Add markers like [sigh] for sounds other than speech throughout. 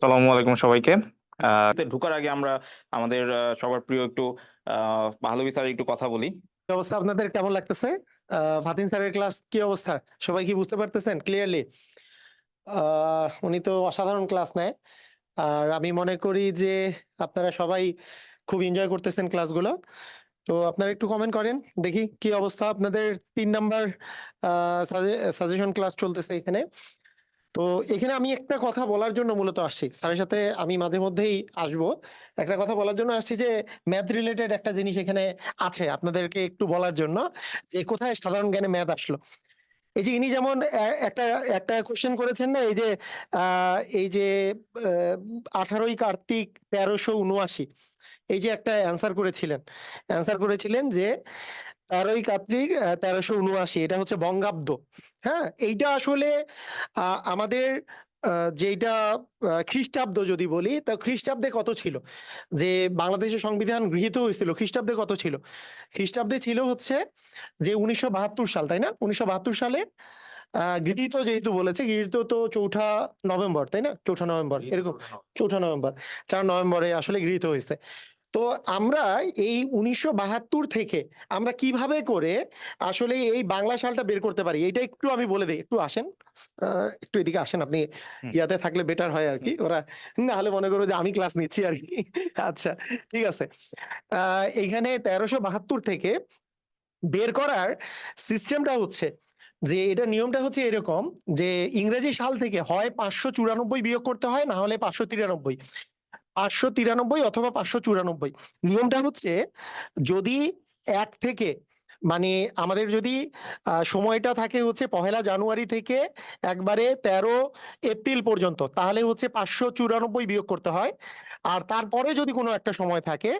সালামু আলাইকুম সবাইকে। ঢুকার আগে আমরা আমাদের সবার প্রিয় একটু আহ পাহলবি স্যার একটু কথা বলি। অবস্থা আপনাদের? কেমন লাগতেছে? আহ, ফাতিন স্যারের ক্লাস কি অবস্থা? সবাই কি বুঝতে পারতেছেন ক্লিয়ারলি উনি তো অসাধারণ ক্লাস নেয়। আর আমি মনে করি যে আপনারা সবাই খুব এনজয় করতেছেন ক্লাসগুলো। তো আপনারা একটু কমেন্ট করেন দেখি কি অবস্থা আপনাদের। তিন নাম্বার সাজেশন ক্লাস চলতেছে এখানে। তো এখানে আমি একটা কথা বলার জন্য মূলত আসছি। স্যারের সাথে আমি মাঝে মধ্যেই আসব। একটা কথা বলার জন্য আসছি যে, ম্যাথ রিলেটেড একটা জিনিস এখানে আছে আপনাদেরকে একটু বলার জন্য, যে কোথায় সাধারণ জ্ঞানে ম্যাথ আসলো। এই যে ইনি যেমন একটা একটা কোশ্চেন করেছেন না, এই যে এই যে আঠারোই কার্তিক তেরোশো উনআশি, এই যে একটা অ্যান্সার করেছিলেন। অ্যান্সার করেছিলেন যে তেরোই কার্তিক তেরোশো উনআশি এটা হচ্ছে বঙ্গাব্দ। হ্যাঁ এইটা আসলে আমাদের যেটা খ্রিস্টাব্দ যদি বলি তা খ্রিস্টাব্দে কত ছিল? যে বাংলাদেশের সংবিধান গৃহীত হয়েছিল খ্রিস্টাব্দে কত ছিল? খ্রিস্টাব্দে ছিল হচ্ছে যে উনিশশো বাহাত্তর সাল তাই না? উনিশশো বাহাত্তর সালে আহ গৃহীত যেহেতু বলেছে গৃহীত তো চৌঠা নভেম্বর তাই না? চৌঠা নভেম্বর এরকম চৌঠা নভেম্বর। চার নভেম্বরে আসলে গৃহীত হয়েছে। তো আমরা এই উনিশশো বাহাত্তর থেকে আমরা কীভাবে করে আসলে এই বাংলা সালটা বের করতে পারি? এটা একটু আমি বলে দিই। একটু আসেন। একটু এদিকে আসেন আপনি। ইয়াতে থাকলে বেটার হয় আর কি। ওরা না হলে মনে করো যে আমি ক্লাস নিচ্ছি আর কি। আচ্ছা ঠিক আছে। আহ এইখানে তেরোশো বাহাত্তর থেকে বের করার সিস্টেমটা হচ্ছে যে এটা নিয়মটা হচ্ছে এরকম যে ইংরেজি সাল থেকে হয় পাঁচশো চুরানব্বই বিয়োগ করতে হয় না হলে পাঁচশো তিরানব্বই। পাঁচশো তিরানব্বই অথবা পাঁচশো চুরানব্বই। নিয়মটা হচ্ছে যদি এক থেকে মানে আমাদের যদি সময়টা থাকে হচ্ছে পহেলা জানুয়ারি থেকে একবারে তেরো এপ্রিল পর্যন্ত, তাহলে হচ্ছে পাঁচশো চুরানব্বই বিয়োগ করতে হয়। আর তারপরে যদি কোনো একটা সময় থাকে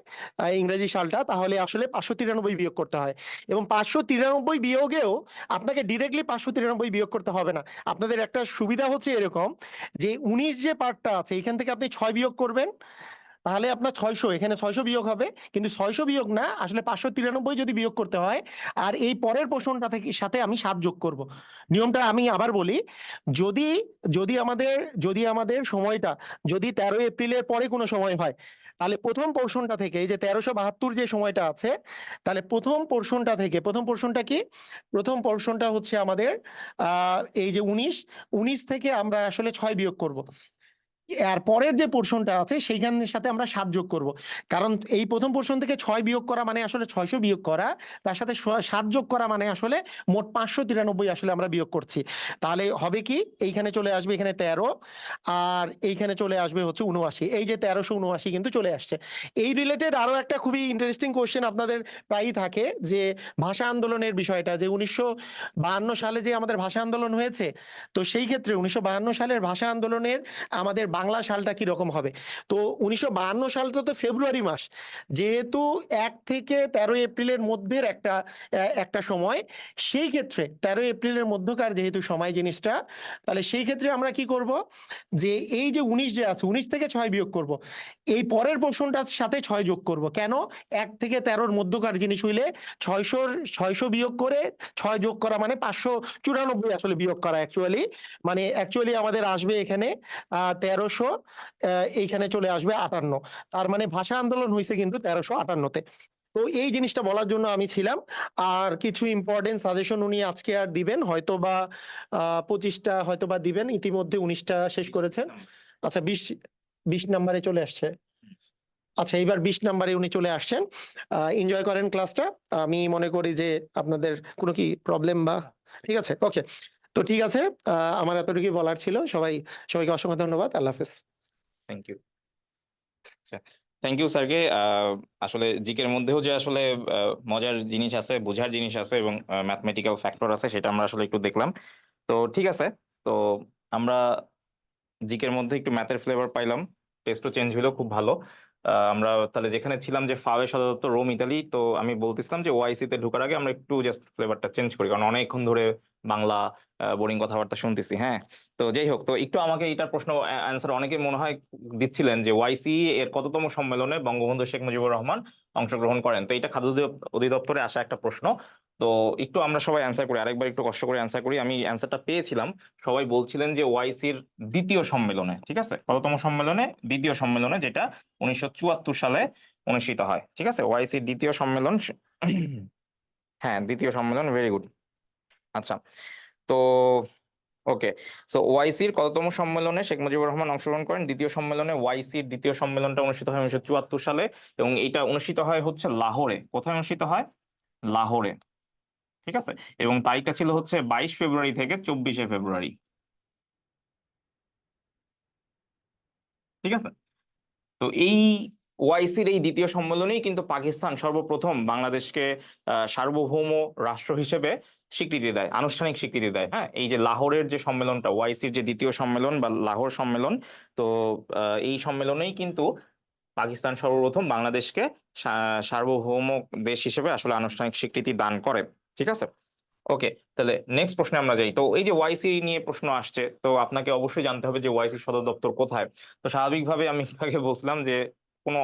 ইংরেজি সালটা, তাহলে আসলে পাঁচশো তিরানব্বই বিয়োগ করতে হয়। এবং পাঁচশো তিরানব্বই বিয়োগেও আপনাকে ডিরেক্টলি পাঁচশো তিরানব্বই বিয়োগ করতে হবে না। আপনাদের একটা সুবিধা হচ্ছে এরকম যে, উনিশ যে পার্টটা আছে, এখান থেকে আপনি ছয় বিয়োগ করবেন। তাহলে আপনার ছয়শো, এখানে ছয়শো বিয়োগ হবে। কিন্তু ছয়শো বিয়োগ না, আসলে পাঁচশো তিরানব্বই যদি বিয়োগ করতে হয়, আর এই পরের পোর্শনটা থেকে, সাথে আমি সাত যোগ করব। নিয়মটা আমি আবার বলি, যদি যদি আমাদের যদি আমাদের সময়টা, যদি তেরো এপ্রিলের পরে কোনো সময় হয়, তাহলে প্রথম পোর্শনটা থেকে, এই যে তেরোশো বাহাত্তর যে সময়টা আছে, তাহলে প্রথম পোর্শনটা থেকে, প্রথম পোর্শনটা কি? প্রথম পোর্শনটা হচ্ছে আমাদের এই যে উনিশ উনিশ থেকে আমরা আসলে ছয় বিয়োগ করব। আর পরের যে পোর্শনটা আছে, সেইখানের সাথে আমরা সাত যোগ করব। কারণ এই প্রথম পোর্শন থেকে ছয় বিয়োগ করা মানে আসলে ছয়শো বিয়োগ করা, তার সাথে সাত যোগ করা মানে আসলে মোট পাঁচশো তিরানব্বই আসলে আমরা বিয়োগ করছি। তাহলে হবে কি? এইখানে চলে আসবে এখানে তেরো, আর এইখানে চলে আসবে হচ্ছে উনআশি এই যে তেরোশো উনআশি কিন্তু চলে আসছে। এই রিলেটেড আরও একটা খুবই ইন্টারেস্টিং কোশ্চেন আপনাদের প্রায়ই থাকে, যে ভাষা আন্দোলনের বিষয়টা, যে উনিশশো সালে যে আমাদের ভাষা আন্দোলন হয়েছে, তো সেই ক্ষেত্রে উনিশশো সালের ভাষা আন্দোলনের আমাদের বাংলা সালটা কি রকম হবে? তো উনিশশো সালটা তো ফেব্রুয়ারি মাস। যেহেতু এক থেকে তেরো এপ্রিলের মধ্যের একটা একটা সময়, সেই ক্ষেত্রে তেরো এপ্রিলের মধ্যকার যেহেতু সময় জিনিসটা, তাহলে সেই ক্ষেত্রে আমরা কি করব? যে এই যে উনিশ যে আছে, উনিশ থেকে ছয় বিয়োগ করব। এই পরের পোর্শনটার সাথে ছয় যোগ করব। কেন? এক থেকে তেরোর মধ্যকার জিনিস হইলে ছয়শোর, ছয়শো বিয়োগ করে ছয় যোগ করা মানে পাঁচশো চুরানব্বই আসলে বিয়োগ করা অ্যাকচুয়ালি মানে অ্যাকচুয়ালি আমাদের আসবে এখানে, আহ তেরোশো এইখানে চলে আসবে আটান্ন। তার মানে ভাষা আন্দোলন হয়েছে কিন্তু তেরোশো আটান্নতে তো। এই জিনিসটা বলার জন্য আমি ছিলাম। আর কিছু ইম্পর্টেন্ট সাজেশন উনি আজকে আর দিবেন হয়তো বা পঁচিশটা হয়তো বা দিবেন। ইতিমধ্যে উনিশটা শেষ করেছেন। আচ্ছা বিশ বিশ নাম্বারে চলে আসছে। আচ্ছা এইবার বিশ নাম্বারে উনি চলে আসছেন। এনজয় করেন ক্লাসটা আমি মনে করি যে আপনাদের কোনো কি প্রবলেম বা, ঠিক আছে? ওকে তো ঠিক আছে আমার এতটুকুই বলার ছিল। সবাই, সবাইকে অসংখ্য ধন্যবাদ। আল্লাহ হাফেজ। থ্যাংক ইউ আচ্ছা থ্যাংক ইউ স্যারকে। আসলে জিকের মধ্যেও যে আসলে মজার জিনিস আছে, বোঝার জিনিস আছে এবং ম্যাথমেটিক্যাল ফ্যাক্টর আছে, সেটা আমরা আসলে একটু দেখলাম। তো ঠিক আছে, তো আমরা জিকের মধ্যে একটু ম্যাথের ফ্লেভার পাইলাম। টেস্টও চেঞ্জ হলো খুব ভালো। আমরা তাহলে যেখানে ছিলাম যে ফাওয়ে সদর দপ্তর রোম, ইতালি, তো আমি বলতেছিলাম যে ওআইসি তে ঢোকার আগে আমরা একটু জাস্ট ফ্লেভারটা চেঞ্জ করি, কারণ অনেকক্ষণ ধরে বাংলা বোরিং কথাবার্তা শুনতেছি হ্যাঁ? তো যাই হোক, তো একটু আমাকে এটার প্রশ্ন অ্যান্সার অনেকে মনে হয় দিচ্ছিলেন যে ওয়াইসি এর কততম সম্মেলনে বঙ্গবন্ধু শেখ মুজিবুর রহমান অংশগ্রহণ করেন? তো এটা খাদ্য অধিদপ্তরে আসা একটা প্রশ্ন। তো একটু আমরা সবাই অ্যান্সার করি, আরেকবার একটু কষ্ট করে অ্যান্সার করি। আমি অ্যান্সারটা পেয়েছিলাম। সবাই বলছিলেন যে ওয়াইসির দ্বিতীয় সম্মেলনে, ঠিক আছে? কততম সম্মেলনে? দ্বিতীয় সম্মেলনে, যেটা উনিশশো চুয়াত্তর সালে অনুষ্ঠিত হয়, ঠিক আছে? ওয়াইসির দ্বিতীয় সম্মেলন [coughs] হ্যাঁ দ্বিতীয় সম্মেলন ভেরি গুড আচ্ছা তো ওকে সো ওয়াইসির কততম সম্মেলনে শেখ মুজিবুর রহমান অংশগ্রহণ করেন? দ্বিতীয় সম্মেলনে ওয়াইসির দ্বিতীয় সম্মেলনটা অনুষ্ঠিত হয় উনিশশো চুয়াত্তর সালে এবং এটা অনুষ্ঠিত হয় হচ্ছে লাহোরে। কোথায় অনুষ্ঠিত হয়? লাহোরে। ঠিক আছে? এবং তারিখটা ছিল হচ্ছে বাইশ ফেব্রুয়ারি থেকে চব্বিশে ফেব্রুয়ারি। ঠিক আছে? তো এই ওআইসির এই দ্বিতীয় সম্মেলনেই কিন্তু পাকিস্তান সর্বপ্রথম বাংলাদেশকে সার্বভৌম রাষ্ট্র হিসেবে স্বীকৃতি দেয়, আনুষ্ঠানিক স্বীকৃতি দেয় হ্যাঁ? এই যে লাহোরের যে সম্মেলনটা ওআইসির যে দ্বিতীয় সম্মেলন বা লাহোর সম্মেলন, তো এই সম্মেলনেই কিন্তু পাকিস্তান সর্বপ্রথম বাংলাদেশকে সার্বভৌম দেশ হিসেবে আসলে আনুষ্ঠানিক স্বীকৃতি দান করে। ঠিক আছে? ওকে তাহলে নেক্সট প্রশ্নে আমরা যাই। তো এই যে ওয়াইসি নিয়ে প্রশ্ন আসছে, তো আপনাকে অবশ্যই জানতে হবে যে ওয়াইসি সদর দপ্তর কোথায়? তো স্বাভাবিকভাবে আমি [laughs] বলছিলাম যে কোনো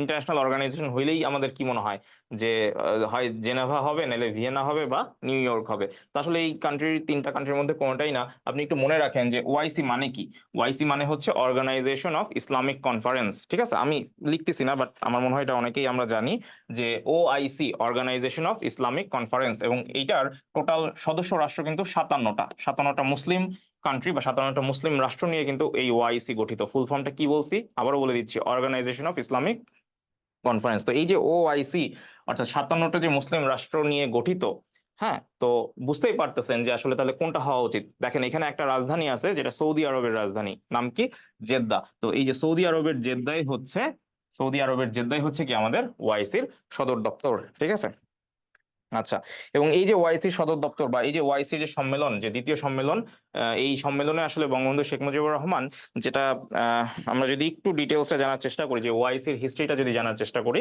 ইন্টারন্যাশনাল অর্গানাইজেশন হইলেই আমাদের কি মনে হয়? যে হয় জেনেভা হবে নাহলে ভিয়েনা হবে বা নিউ ইয়র্ক হবে। তো আসলে এই কান্ট্রির তিনটা কান্ট্রির মধ্যে কোনোটাই না। আপনি একটু মনে রাখেন যে ওয়াইসি মানে কি? ওয়াইসি মানে হচ্ছে অর্গানাইজেশন অফ ইসলামিক কনফারেন্স ঠিক আছে? আমি লিখতেছি না বাট আমার মনে হয় এটা অনেকেই আমরা জানি যে OIC organisation of Islamic conference এবং এইটার টোটাল সদস্য রাষ্ট্র কিন্তু সাতান্নটা। সাতান্নটা মুসলিম কান্ট্রি বা সাতান্নটা মুসলিম রাষ্ট্র নিয়ে কিন্তু এই ওআইসি গঠিত। ফুল ফর্মটা কি বলছি? আবারও বলে দিচ্ছি অর্গানাইজেশন অফ ইসলামিক কনফারেন্স তো এই যে ওআইসি অর্থাৎ সাতান্নটা যে মুসলিম রাষ্ট্র নিয়ে গঠিত হ্যাঁ তো বুঝতেই পারতেছেন যে আসলে তাহলে কোনটা হওয়া উচিত। দেখেন, এখানে একটা রাজধানী আছে, যেটা সৌদি আরবের রাজধানী। নাম কি? জেদ্দা। তো এই যে সৌদি আরবের জেদ্দাই হচ্ছে, সৌদি আরবের জেদ্দাই হচ্ছে কি আমাদের ওয়াইসির সদর দপ্তর, ঠিক আছে? আচ্ছা এবং এই যে ওয়াইসির সদর দপ্তর বা এই যে ওয়াইসির যে সম্মেলন, যে দ্বিতীয় সম্মেলন এই সম্মেলনে আসলে বঙ্গবন্ধু শেখ মুজিবুর রহমান যেটা আমরা যদি একটু ডিটেলসে জানার চেষ্টা করি, যে ওয়াইসির হিস্ট্রিটা যদি জানার চেষ্টা করি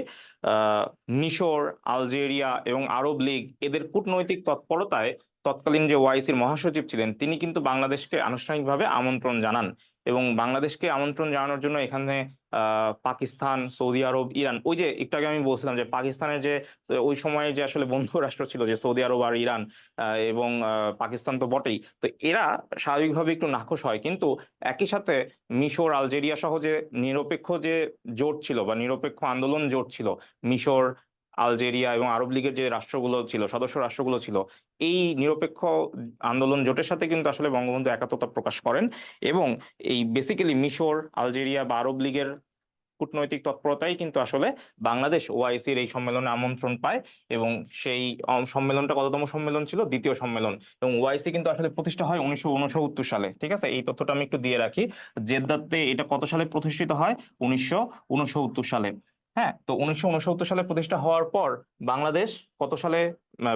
মিশর, আলজেরিয়া এবং আরব লীগ, এদের কূটনৈতিক তৎপরতায় তৎকালীন যে ওয়াইসির মহাসচিব ছিলেন, তিনি কিন্তু বাংলাদেশকে আনুষ্ঠানিকভাবে আমন্ত্রণ জানান। এবং বাংলাদেশকে আমন্ত্রণ জানানোর জন্য এখানে পাকিস্তান, সৌদি আরব, ইরান, ওই যে একটু আগে আমি বলছিলাম যে পাকিস্তানের যে ওই সময়ে যে আসলে বন্ধু রাষ্ট্র ছিল যে সৌদি আরব আর ইরান এবং পাকিস্তান তো বটেই। তো এরা স্বাভাবিকভাবে একটু নাখোশ হয়। কিন্তু একই সাথে মিশর, আলজেরিয়া সহ যে নিরপেক্ষ যে জোট ছিল বা নিরপেক্ষ আন্দোলন জোট ছিল, মিশর আলজেরিয়া এবং আরব লীগের যে রাষ্ট্রগুলো ছিল, সদস্য রাষ্ট্রগুলো ছিল, এই নিরপেক্ষ আন্দোলন জোটের সাথে কিন্তু আসলে বঙ্গবন্ধু একাত্মতা প্রকাশ করেন এবং এই বেসিক্যালি মিশর, আলজেরিয়া বা আরব লীগের কূটনৈতিক তৎপরতাই কিন্তু আসলে বাংলাদেশ ওআইসির এই সম্মেলনে আমন্ত্রণ পায় এবং সেই সম্মেলনটা কততম সম্মেলন ছিল? দ্বিতীয় সম্মেলন। এবং ওআইসি কিন্তু আসলে প্রতিষ্ঠা হয় উনিশশো উনসত্তর সালে, ঠিক আছে? এই তথ্যটা আমি একটু দিয়ে রাখি। জেদ্দাতে এটা কত সালে প্রতিষ্ঠিত হয়? উনিশশো উনসত্তর সালে। হ্যাঁ তো উনিশশো উনসত্তর সালে প্রতিষ্ঠা হওয়ার পর বাংলাদেশ কত সালে,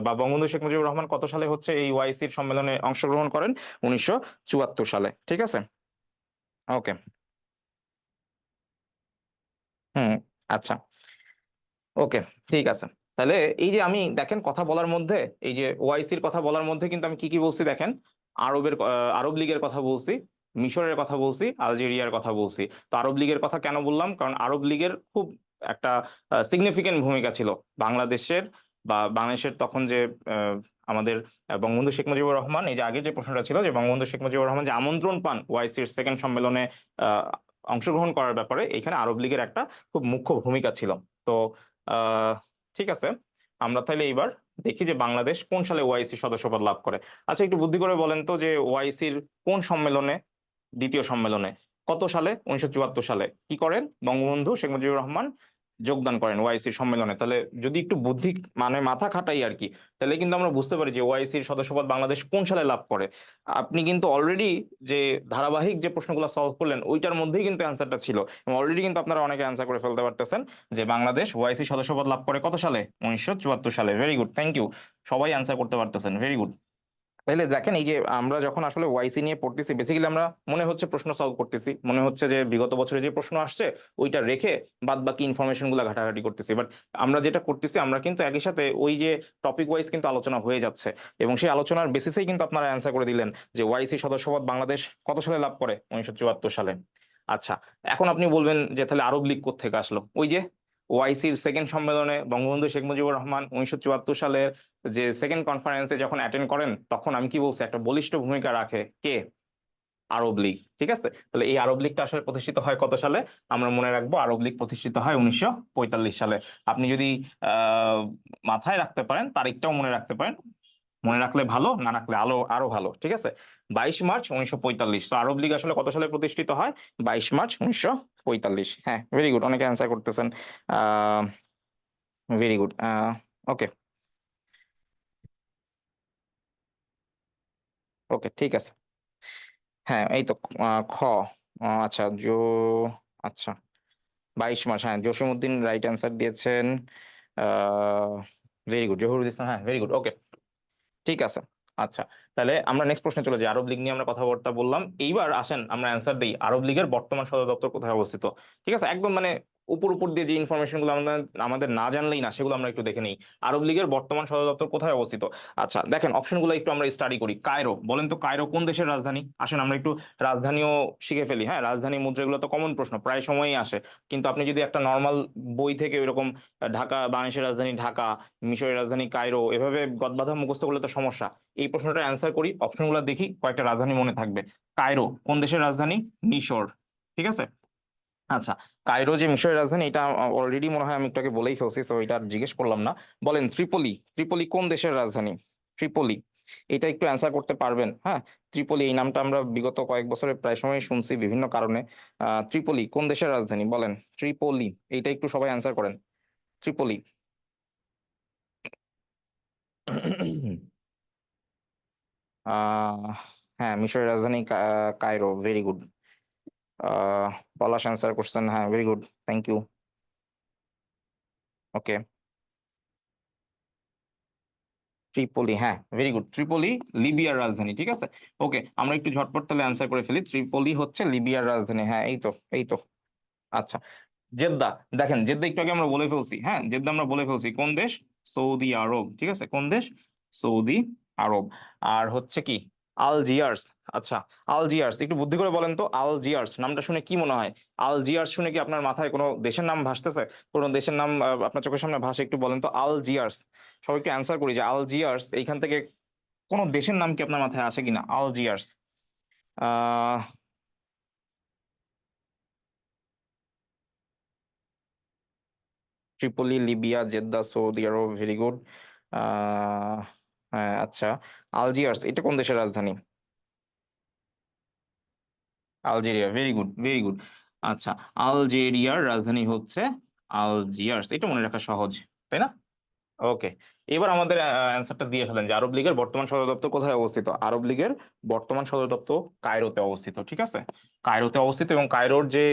বা বঙ্গবন্ধু শেখ মুজিবুর রহমান কত সালে হচ্ছে এই ওয়াইসির সম্মেলনে অংশগ্রহণ করেন? উনিশশো চুয়াত্তর সালে, ঠিক আছে? ওকে হুম আচ্ছা। ওকে ঠিক আছে। তাহলে এই যে আমি দেখেন কথা বলার মধ্যে, এই যে ওআইসির কথা বলার মধ্যে কিন্তু আমি কি কি বলছি দেখেন? আরবের আরব লীগের কথা বলছি, মিশরের কথা বলছি, আলজেরিয়ার কথা বলছি। তো আরব লীগের কথা কেন বললাম? কারণ আরব লীগের খুব একটা সিগনিফিকেন্ট ভূমিকা ছিল বাংলাদেশের বা বাংলাদেশের তখন যে আমাদের বঙ্গবন্ধু শেখ মুজিবুর রহমান, এই যে আগের যে প্রশ্নটা ছিল যে বঙ্গবন্ধু শেখ মুজিবুর রহমান যে আমন্ত্রণ পান ওয়াইসির সেকেন্ড সম্মেলনে অংশগ্রহণ করার ব্যাপারে, এখানে আরব লীগের একটা খুব মুখ্য ভূমিকা ছিল। তো ঠিক আছে, আমরা তাহলে এইবার দেখি যে বাংলাদেশ কোন সালে ওয়াইসি সদস্যপদ লাভ করে। আচ্ছা একটু বুদ্ধি করে বলেন তো যে ওআইসির কোন সম্মেলনে, দ্বিতীয় সম্মেলনে কত সালে? উনিশশো চুয়াত্তর সালে। কি করেন? বঙ্গবন্ধু শেখ মুজিবুর রহমান যোগদান করেন ওআইসির সম্মেলনে। তাহলে যদি একটু বুদ্ধি মানে মাথা খাটাই আর কি, তাহলে কিন্তু আমরা বুঝতে পারি যে ওআইসির সদস্যপদ বাংলাদেশ কোন সালে লাভ করে। আপনি কিন্তু অলরেডি যে ধারাবাহিক যে প্রশ্নগুলো সলভ করলেন, ওইটার মধ্যেই কিন্তু অ্যান্সারটা ছিল। অলরেডি কিন্তু আপনারা অনেকে অ্যান্সার করে ফেলতে পারতেছেন যে বাংলাদেশ ওআইসি সদস্যপদ লাভ করে কত সালে? উনিশশো চুয়াত্তর সালে। ভেরি গুড থ্যাংক ইউ সবাই অ্যান্সার করতে পারতেছেন। ভেরি গুড তাহলে দেখেন এই যে আমরা যখন আসলে ওয়াইসি নিয়ে পড়তেছি বেসিক্যালি আমরা মনে হচ্ছে প্রশ্ন সলভ করতেছি। মনে হচ্ছে যে বিগত বছরে যে প্রশ্ন আসছে, ওইটা রেখে বাদ বাকি ইনফরমেশনগুলো ঘাটাঘাটি করতেছি। বাট আমরা যেটা করতেছি, আমরা কিন্তু একই সাথে ওই যে টপিক ওয়াইজ কিন্তু আলোচনা হয়ে যাচ্ছে। এবং সেই আলোচনার বেসিসেই কিন্তু আপনারা অ্যান্সার করে দিলেন যে ওয়াইসি সদস্যপদ বাংলাদেশ কত সালে লাভ করে? উনিশশো চুয়াত্তর সালে। আচ্ছা এখন আপনি বলবেন যে তাহলে আরব লীগ থেকে আসলো? ওই যে ওআইসির সেকেন্ড সম্মেলনে বঙ্গবন্ধু শেখ মুজিবুর রহমান উনিশশো চুয়াত্তর সালের যে সেকেন্ড কনফারেন্সে যখন অ্যাটেন্ড করেন, তখন আমি কি বলছি, একটা বলিষ্ঠ ভূমিকা রাখে কে? আরব লীগ, ঠিক আছে? তাহলে এই আরব লীগটা আসলে প্রতিষ্ঠিত হয় কত সালে? আমরা মনে রাখব আরব লীগ প্রতিষ্ঠিত হয় উনিশশো পঁয়তাল্লিশ সালে। আপনি যদি মাথায় রাখতে পারেন, তারিখটাও মনে রাখতে পারেন। মনে রাখলে ভালো, না রাখলে আলো, আরও ভালো, ঠিক আছে? বাইশ মার্চ উনিশশো পঁয়তাল্লিশ। তো আরব লীগ আসলে কত সালে প্রতিষ্ঠিত হয়? বাইশ মার্চ উনিশশো পঁয়তাল্লিশ। হ্যাঁ ভেরি গুড অনেকে অ্যান্সার করতেছেন। ভেরি গুড ওকে ওকে ঠিক আছে। হ্যাঁ এই তো খ আচ্ছা জো আচ্ছা বাইশ মাস হ্যাঁ জসিমউদ্দিন রাইট অ্যান্সার দিয়েছেন। ভেরি গুড জহুরুল ইসলাম হ্যাঁ ভেরি গুড ওকে ঠিক আছে। আচ্ছা তাহলে আমরা নেক্সট প্রশ্নে চলে যাই। আরব লীগ নিয়ে আমরা কথাবার্তা বললাম। এইবার আসেন, আমরা অ্যান্সার দিই। আরব লীগের বর্তমান সদর দপ্তর কোথায় অবস্থিত? ঠিক আছে? একদম মানে উপর উপর দিয়ে যে ইনফরমেশনগুলো আমরা আমাদের না জানলেই না, সেগুলো আমরা একটু দেখে নিই। আরব লীগের বর্তমান সদর দপ্তর কোথায় অবস্থিত? আচ্ছা দেখেন অপশনগুলো একটু আমরা স্টাডি করি। কায়রো, বলেন তো কায়রো কোন দেশের রাজধানী? আসেন, আমরা একটু রাজধানীও শিখে ফেলি। হ্যাঁ রাজধানী মুদ্রাগুলো তো কমন প্রশ্ন, প্রায় সময়ই আসে। কিন্তু আপনি যদি একটা নর্মাল বই থেকে এরকম ঢাকা, বাংলাদেশের রাজধানী ঢাকা, মিশরের রাজধানী কায়রো, এভাবে গদবাধা মুখস্থ করলে তো সমস্যা। এই প্রশ্নটা অ্যান্সার করি অপশনগুলো দেখি, কয়েকটা রাজধানী মনে থাকবে। কায়রো, কোন দেশের রাজধানী? মিশর, ঠিক আছে? আচ্ছা কায়রো যে মিশরের রাজধানী, এটা অলরেডি মনে হয় আমি একটু আগে বলেই ফেলছি তো এটা জিজ্ঞেস করলাম না। বলেন, ত্রিপলি ত্রিপলি কোন দেশের রাজধানী? ত্রিপলি, এটা একটু অ্যান্সার করতে পারবেন হ্যাঁ? ত্রিপলি, এই নামটা আমরা বিগত কয়েক বছরে প্রায় সময় শুনছি বিভিন্ন কারণে। ত্রিপলি, কোন দেশের রাজধানী? বলেন, ত্রিপলি, এইটা একটু সবাই অ্যান্সার করেন। ত্রিপলি। হ্যাঁ মিশরের রাজধানী Cairo very good Palash answer করছেন হ্যাঁ very good thank you okay Tripoli হ্যাঁ ভেরি গুড ত্রিপলি লিবিয়ার রাজধানী, ঠিক আছে? ওকে আমরা একটু ঝটপট তাহলে অ্যান্সার করে ফেলি ত্রিপলি হচ্ছে লিবিয়ার রাজধানী হ্যাঁ এই তো এই তো আচ্ছা। জেদ্দা, দেখেন, জেদ্দা একটু আগে আমরা বলে ফেলছি হ্যাঁ জেদ্দা আমরা বলে ফেলছি, কোন দেশ? সৌদি আরব, ঠিক আছে? কোন দেশ? সৌদি আরব, আর হচ্ছে কি? আলজিয়ার্স। আচ্ছা আলজিয়ার্স, একটু বুদ্ধি করে বলেন তো, আলজিয়ার্স, নামটা শুনে কি মনে হয়? আলজিয়ার্স শুনে কি আপনার মাথায় কোনো দেশের নাম ভাসতেছে? কোনো দেশের নাম আপনার চোখের সামনে ভাসে, একটু বলেন তো, আলজিয়ার্স। সবাই একটু অ্যান্সার করি যে আলজিয়ার্স, এইখান থেকে কোনো দেশের নাম কি আপনার মাথায় আসে কিনা? Algiers. Ah Tripoli, Libya, Jeddah, Saudi Arab, very good. Ah আচ্ছা। আলজিয়ার্স, এটা কোন দেশের রাজধানী? Algeria very good very good আচ্ছা আলজেরিয়ার রাজধানী হচ্ছে আলজিয়ার্স। এটা মনে রাখা সহজ, তাই না? ওকে, এবার আমাদের অ্যান্সারটা দিয়ে ফেলেন যে আরব লীগের বর্তমান সদর দপ্তর কোথায় অবস্থিত? আরব লীগের বর্তমান সদর দপ্তর কায়রোতে অবস্থিত, ঠিক আছে? কায়রোতে অবস্থিত এবং কায়রোর যে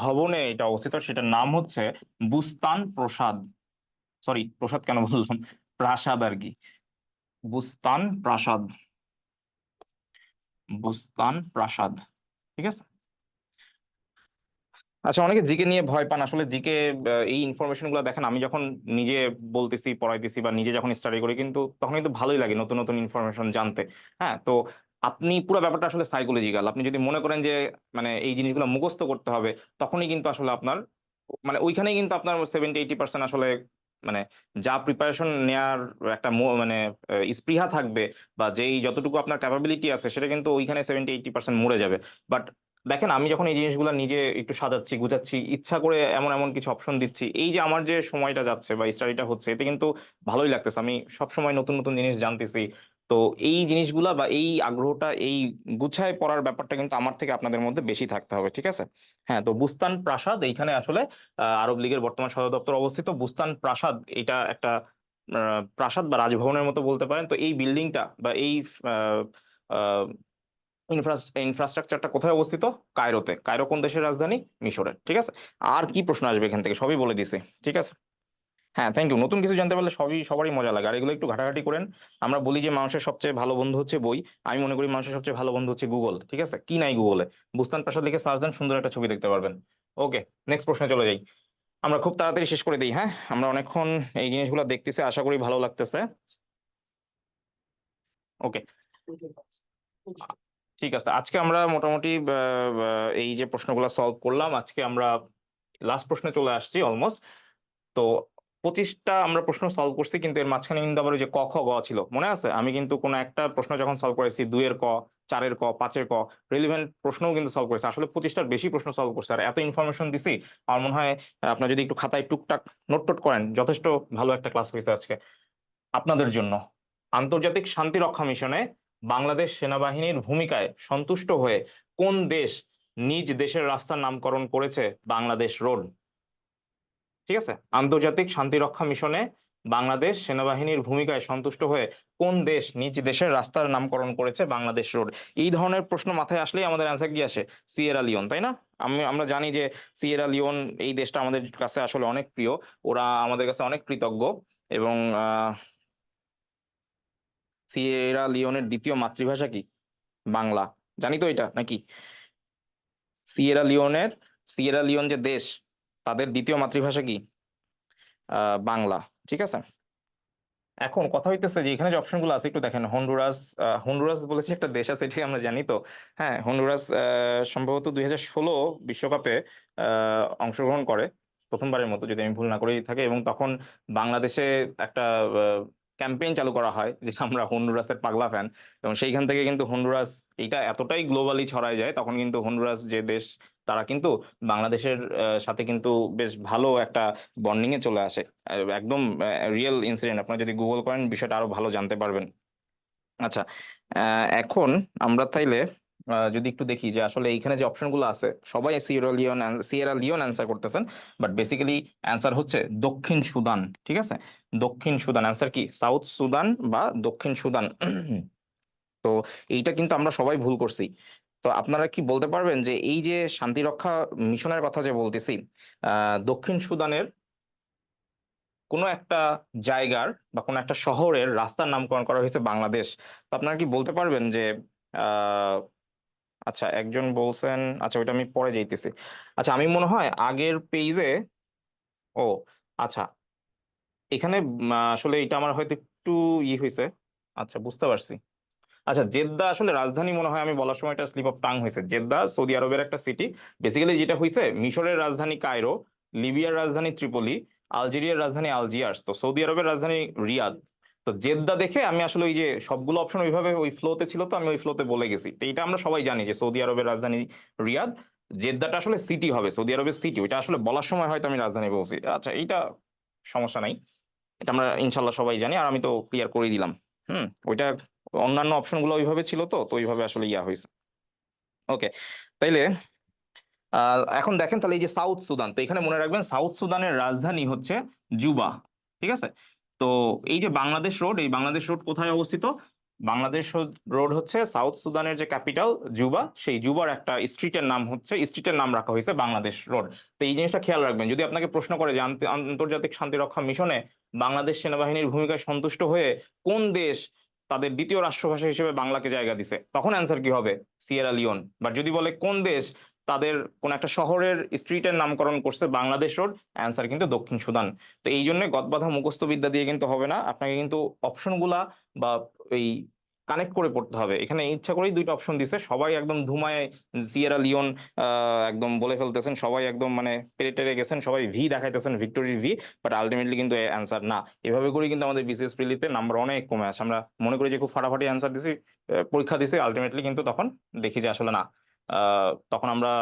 ভবনে এটা অবস্থিত, সেটার নাম হচ্ছে বুস্তান প্রসাদ। সরি, প্রসাদ কেন বললাম? প্রাসাদ আর কি। বুস্তান প্রাসাদ। বুস্তান প্রাসাদ, ঠিক আছে? আচ্ছা অনেকে জিকে নিয়ে ভয় পান। আসলে জিকে এই ইনফরমেশনগুলো দেখেন, আমি যখন নিজে বলতেছি, পড়াইতেছি বা নিজে যখন স্টাডি করি, কিন্তু তখন কিন্তু ভালোই লাগে নতুন নতুন ইনফরমেশন জানতে। হ্যাঁ তো আপনি পুরো ব্যাপারটা আসলে সাইকোলজিক্যাল আপনি যদি মনে করেন যে মানে এই জিনিসগুলো মুখস্থ করতে হবে, তখনই কিন্তু আসলে আপনার মানে ওইখানেই কিন্তু আপনার সেভেন্টি এইটি পার্সেন্ট আসলে মানে যা প্রিপারেশন নেয়ার একটা মানে স্পৃহা থাকবে বা যেই যতটুকু আপনার ক্যাপাবিলিটি আছে সেটা কিন্তু ওইখানে সেভেন্টি এইটি পার্সেন্ট মরে যাবে। বাট দেখেন, আমি যখন এই জিনিসগুলো নিজে একটু সাজাচ্ছি, গুছাচ্ছি, ইচ্ছা করে এমন এমন কিছু অপশন দিচ্ছি, এই যে আমার যে সময়টা যাচ্ছে বা স্টাডিটা হচ্ছে, এতে কিন্তু ভালোই লাগতেছে। আমি সবসময় নতুন নতুন জিনিস জানতেছি। তো এই জিনিসগুলা বা এই আগ্রহটা, এই গুছায় পড়ার ব্যাপারটা কিন্তু আমার থেকে আপনাদের মধ্যে বেশি থাকতে হবে, ঠিক আছে? হ্যাঁ তো বুস্তান প্রাসাদ এইখানে আসলে আরব লীগের বর্তমান সদর দপ্তর অবস্থিত। বুস্তান প্রাসাদ এটা একটা প্রাসাদ বা রাজভবনের মতো বলতে পারেন। তো এই বিল্ডিংটা বা এই ইনফ্রাস্ট্রাকচারটা কোথায় অবস্থিত? কায়রোতে। কায়রো কোন দেশের রাজধানী? মিশরের, ঠিক আছে? আর কি প্রশ্ন আসবে এখান থেকে? সবই বলে দিছে ঠিক আছে? হ্যাঁ থ্যাংক ইউ নতুন কিছু জানতে পারলে সবই, সবারই মজা লাগে। আর এগুলো একটু ঘাটাঘাটি করেন। আমরা বলি যে মানুষের সবচেয়ে ভালো বন্ধু হচ্ছে বই। আমি মনে করি মানুষের সবচেয়ে ভালো বন্ধু হচ্ছে গুগল ঠিক আছে? কি নাই গুগলে বুস্তান প্রাসাদ লিখে সার্চ দেন সুন্দর একটা ছবি দেখতে পারবেন। ওকে নেক্সট প্রশ্নে চলে যাই। আমরা খুব তাড়াতাড়ি শেষ করে দিই হ্যাঁ? আমরা অনেকক্ষণ এই জিনিসগুলো দেখতেছি, আশা করি ভালো লাগতেছে। ওকে ঠিক আছে, আজকে আমরা মোটামুটি এই যে প্রশ্নগুলো সলভ করলাম, আজকে আমরা লাস্ট প্রশ্নে চলে আসছি অলমোস্ট তো পঁচিশটা আমরা প্রশ্ন সলভ করছি, কিন্তু এর মাঝখানে কিন্তু আবার যে ক, খ, গ ছিল, মনে আছে? আমি কিন্তু কোনো একটা প্রশ্ন যখন সলভ করেছি, দুইয়ের ক, চারের ক, পাঁচের ক রিলিভেন্ট প্রশ্নও কিন্তু সলভ করেছি। আসলে পঁচিশটার বেশি প্রশ্ন সলভ করছে, আর এত ইনফরমেশন দিছি, আমার মনে হয় আপনার যদি একটু খাতায় টুকটাক নোট টোট করেন, যথেষ্ট ভালো একটা ক্লাস হয়েছে আজকে। আপনাদের জন্য, আন্তর্জাতিক শান্তি রক্ষা মিশনে বাংলাদেশ সেনাবাহিনীর ভূমিকায় সন্তুষ্ট হয়ে কোন দেশ নিজ দেশের রাস্তার নামকরণ করেছে? বাংলাদেশ রোড। ঠিক আছে? আন্তর্জাতিক শান্তি রক্ষা মিশনে বাংলাদেশ সেনাবাহিনীর ভূমিকায় সন্তুষ্ট হয়ে কোন দেশ নিজ দেশের রাস্তার নামকরণ করেছে বাংলাদেশ রোড? এই ধরনের প্রশ্ন মাথায় আসলেই আমাদের অ্যান্সার কি আসে? সিয়েরা লিওন তাই না? আমি, আমরা জানি যে সিয়েরা লিওন এই দেশটা আমাদের কাছে আসলে অনেক প্রিয়। ওরা আমাদের কাছে অনেক কৃতজ্ঞ এবং সিয়েরা লিওনের দ্বিতীয় মাতৃভাষা কি? বাংলা। জানি তো এটা, নাকি? সিয়েরা লিওনের সিয়েরা লিওন যে দেশ তাদের দ্বিতীয় মাতৃভাষা কি? বাংলা, ঠিক আছে? এখন কথা হইতেছে যে এখানে যে অপশনগুলো আছে, একটু দেখেন হন্ডুরাস হন্ডুরাস বলেছে, একটা দেশ আছে এটি আমরা জানি তো। হ্যাঁ হন্ডুরাস সম্ভবত দুই ষোলো বিশ্বকাপে অংশগ্রহণ করে, প্রথমবারের মতো, যদি আমি ভুল না করেই থাকি, এবং তখন বাংলাদেশে একটা ক্যাম্পেইন চালু করা হয়, যে আমরা হন্ডুরাসের পাগলা ফ্যান এবং সেইখান থেকে কিন্তু হন্ডুরাস এইটা এতটাই গ্লোবালি ছড়ায় যায়, তখন কিন্তু হন্ডুরাস যে দেশ তারা কিন্তু বাংলাদেশের সাথে কিন্তু বেশ ভালো একটা বন্ডিং এ চলে আসে। একদম রিয়েল ইনসিডেন্ট আপনারা যদি গুগল করেন, বিষয়টা আরও ভালো জানতে পারবেন। আচ্ছা এখন আমরা তাইলে যদি একটু দেখি যে আসলে এইখানে যে অপশনগুলো আছে, সবাই Sierra Leone Sierra Leone answer করতেছেন বাট বেসিক্যালি অ্যান্সার হচ্ছে দক্ষিণ সুদান, ঠিক আছে? দক্ষিণ সুদান অ্যান্সার কি? সাউথ সুদান বা দক্ষিণ সুদান। [clears throat] তো এইটা কিন্তু আমরা সবাই ভুল করছি। তো আপনারা কি বলতে পারবেন যে এই যে শান্তিরক্ষা মিশনের কথা যে বলতেছি দক্ষিণ সুদানের কোনো একটা জায়গার বা কোনো একটা শহরের রাস্তার নামকরণ করা হয়েছে বাংলাদেশ? তো আপনারা কি বলতে পারবেন যে আচ্ছা একজন বলছেন আচ্ছা ওইটা আমি পরে যাইতেছি। আচ্ছা আমি মনে হয় আগের পেজে ও আচ্ছা এখানে আসলে এটা আমার হয়তো একটু ই হয়েছে আচ্ছা বুঝতে পারছি। আচ্ছা জেদ্দা আসলে রাজধানী মনে হয়, আমি বলার সময় এটা স্লিপ অফ টাং হয়েছে। জেদ্দা, সৌদি আরবের একটা সিটি বেসিক্যালি যেটা হয়েছে, মিশরের রাজধানী কায়রো, লিবিয়ার রাজধানী ত্রিপলি, আলজেরিয়ার রাজধানী আলজিয়ার্স, তো সৌদি আরবের রাজধানী রিয়াদ। তো জেদ্দা দেখে আমি আসলে ওই যে সবগুলো অপশন ওইভাবে ওই ফ্লোতে ছিল তো, আমি ওই ফ্লোতে বলে গেছি। তো এটা আমরা সবাই জানি যে সৌদি আরবের রাজধানী রিয়াদ। জেদ্দাটা আসলে সিটি হবে, সৌদি আরবের সিটি ওইটা আসলে বলার সময় হয়তো আমি রাজধানী বলছি আচ্ছা এইটা সমস্যা নাই। এটা আমরা ইনশাল্লাহ সবাই জানি। আর আমি তো ক্লিয়ার করে দিলাম। হুম, ওইটা অন্যান্য অপশনগুলো ওইভাবে ছিল তো তো ওইভাবে আসলে ইয়া হয়েছে। ওকে তাইলে এখন দেখেন তাহলে এই যে সাউথ সুদান তো এখানে মনে রাখবেন সাউথ সুদানের রাজধানী হচ্ছে জুবা ঠিক আছে? তো এই যে বাংলাদেশ রোড এই বাংলাদেশ রোড কোথায় অবস্থিত? বাংলাদেশ রোড হচ্ছে সাউথ সুদানের যে ক্যাপিটাল জুবা সেই জুবার একটা স্ট্রিটের নাম হচ্ছে স্ট্রিটের নাম রাখা হয়েছে বাংলাদেশ রোড তো এই জিনিসটা খেয়াল রাখবেন, যদি আপনাকে প্রশ্ন করে যে আন্ত- আন্তর্জাতিক শান্তিরক্ষা মিশনে বাংলাদেশ সেনাবাহিনীর ভূমিকায় সন্তুষ্ট হয়ে কোন দেশ তাদের দ্বিতীয় রাষ্ট্রভাষা হিসেবে বাংলাকে জায়গা দিছে। তখন অ্যান্সার কি হবে? সিয়েরা লিওন বা যদি বলে, কোন দেশ তাদের কোন একটা শহরের স্ট্রিটের নামকরণ করছে বাংলাদেশ রোড অ্যান্সার কিন্তু দক্ষিণ সুদান। তো এই জন্য গদবাধা মুখস্থ বিদ্যা দিয়ে কিন্তু হবে না। আপনাকে কিন্তু অপশনগুলা বা এই কানেক্ট করে পড়তে হবে। এখানে ইচ্ছা করেই দুইটা অপশন দিছে। সবাই একদম ধুমায় সিয়েরা লিওন একদম বলে ফেলতেছেন। সবাই একদম মানে পেরে টেরে গেছেন। সবাই ভি দেখাইতেছেন ভিক্টোরির ভি বাট আলটিমেটলি কিন্তু অ্যান্সার না। এভাবে করে কিন্তু আমাদের বিসিএস প্রিলিতে নাম্বার অনেক কমে আসে। আমরা মনে করি যে খুব ফাটাফাটি অ্যান্সার দিছি পরীক্ষা দিছি আলটিমেটলি কিন্তু তখন দেখি যে আসলে না। তখন আমরা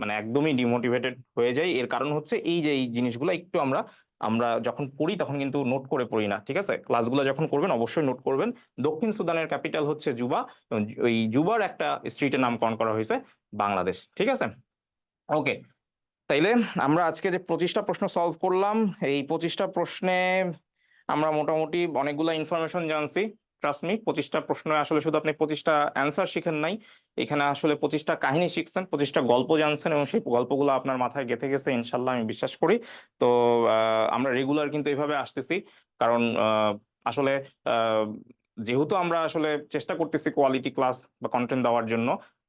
মানে একদমই ডিমোটিভেটেড হয়ে যাই। এর কারণ হচ্ছে এই যে এই জিনিসগুলো, একটু আমরা আমরা যখন পড়ি তখন কিন্তু নোট করে পড়ি না, ঠিক আছে? ক্লাসগুলো যখন করবেন অবশ্যই নোট করবেন। দক্ষিণ সুদানের ক্যাপিটাল হচ্ছে জুবা ওই জুবার একটা স্ট্রিটের নামকরণ করা হয়েছে বাংলাদেশ, ঠিক আছে? ওকে তাইলে আমরা আজকে যে পঁচিশটা প্রশ্ন সলভ করলাম, এই পঁচিশটা প্রশ্নে আমরা মোটামুটি অনেকগুলা ইনফরমেশন জানছি। ট্রাস্ট মি পঁচিশটা প্রশ্ন আসলে শুধু আপনি পঁচিশটা অ্যান্সার শিখেন নাই। এখানে আসলে পঁচিশটা কাহিনী শিখছেন, পঁচিশটা গল্প জানছেন এবং সেই গল্পগুলো আপনার মাথায় গেঁথে গেছে ইনশাল্লাহ আমি বিশ্বাস করি। তো আমরা রেগুলার কিন্তু এইভাবে আসতেছি। কারণ আসলে যেহেতু আমরা আসলে চেষ্টা করতেছি কোয়ালিটি ক্লাস বা কন্টেন্ট দেওয়ার জন্য,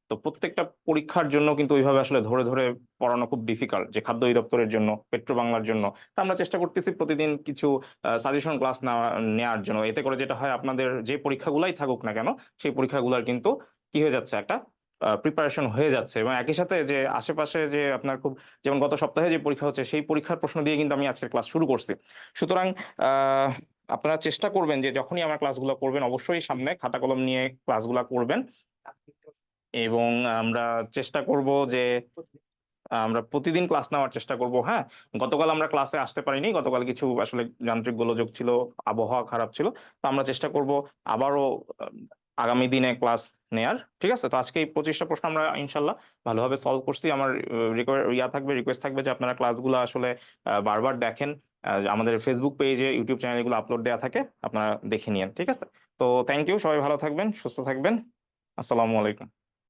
তো প্রত্যেকটা পরীক্ষার জন্য কিন্তু ওইভাবে আসলে ধরে ধরে পড়ানো খুব ডিফিকাল্ট যে খাদ্য অধিদপ্তরের জন্য পেট্রো বাংলার জন্য। তো আমরা চেষ্টা করতেছি প্রতিদিন কিছু সাজেশন ক্লাস নেওয়ার জন্য। এতে করে যেটা হয়, আপনাদের যে পরীক্ষাগুলাই থাকুক না কেন, সেই পরীক্ষাগুলার কিন্তু কি হয়ে যাচ্ছে? একটা প্রিপারেশন হয়ে যাচ্ছে এবং একই সাথে যে আশেপাশে যে আপনার খুব, যেমন গত সপ্তাহে যে পরীক্ষা হচ্ছে, সেই পরীক্ষার প্রশ্ন দিয়ে কিন্তু আমি আজকের ক্লাস শুরু করছি। সুতরাং আপনারা চেষ্টা করবেন যে যখনই আমার ক্লাসগুলো করবেন, অবশ্যই সামনে খাতা কলম নিয়ে ক্লাসগুলো করবেন এবং আমরা চেষ্টা করব যে আমরা প্রতিদিন ক্লাস নেওয়ার চেষ্টা করব হ্যাঁ? গতকাল আমরা ক্লাসে আসতে পারিনি, গতকাল কিছু আসলে যান্ত্রিক গোলযোগ ছিল, আবহাওয়া খারাপ ছিল, তো আমরা চেষ্টা করব আবারও আগামী দিনে ক্লাস নেয়ার, ঠিক আছে? তো আজকে এই পঁচিশটা প্রশ্ন আমরা ইনশাল্লাহ ভালোভাবে সলভ করছি। আমার ইয়া থাকবে রিকোয়েস্ট থাকবে যে আপনারা ক্লাসগুলো আসলে বারবার দেখেন। আমাদের ফেসবুক পেজে ইউটিউব চ্যানেলগুলো আপলোড দেওয়া থাকে, আপনারা দেখে নিন ঠিক আছে? তো থ্যাংক ইউ সবাই ভালো থাকবেন, সুস্থ থাকবেন। আসসালামু আলাইকুম।